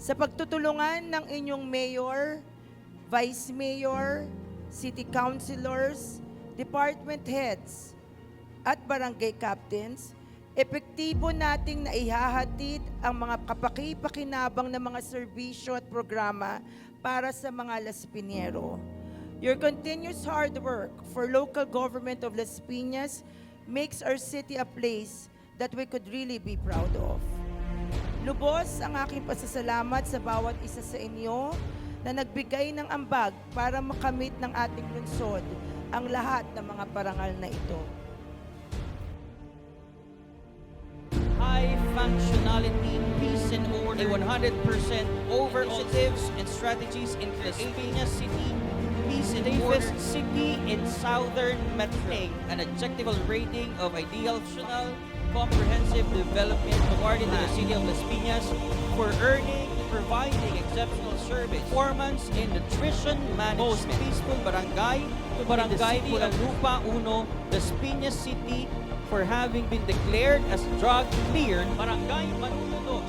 sa pagtutulungan ng inyong mayor, vice mayor, city councilors, department heads, at barangay captains, epektibo nating naihahatid ang mga kapaki-pakinabang na mga serbisyo at programa para sa mga Las Piñero. Your continuous hard work for local government of Las Piñas makes our city a place that we could really be proud of. Lubos ang aking pasasalamat sa bawat isa sa inyo na nagbigay ng ambag para makamit ng ating lungsod ang lahat ng mga parangal na ito. high functionality, peace and order, a 100% over initiatives and strategies in creating a city, peace and safest city in southern Metro. An objective rating of ideal functional, comprehensive development awarded to the city of Las Piñas for earning, providing exceptional service, performance in nutrition management, most peaceful barangay to barangay Pulanlupa 1, Las Piñas City, for having been declared as drug cleared. Barangay Manunod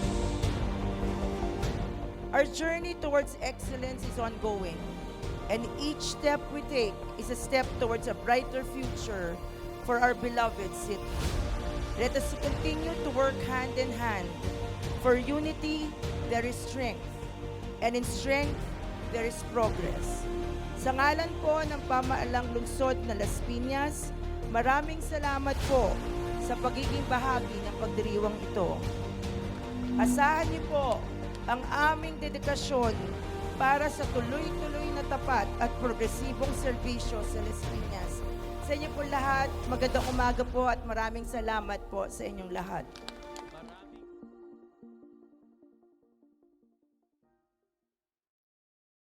Our journey towards excellence is ongoing, and each step we take is a step towards a brighter future for our beloved city. Let us continue to work hand in hand. For unity, there is strength, and in strength, there is progress. Sa ngalan po ng pamaalang lungsod na Las Piñas, maraming salamat po sa pagiging bahagi ng pagdiriwang ito. Asahan niyo po ang aming dedikasyon para sa tuloy-tuloy na tapat at progresibong serbisyo sa Las Piñas. Sa inyo po lahat, magandang umaga po at maraming salamat po sa inyong lahat.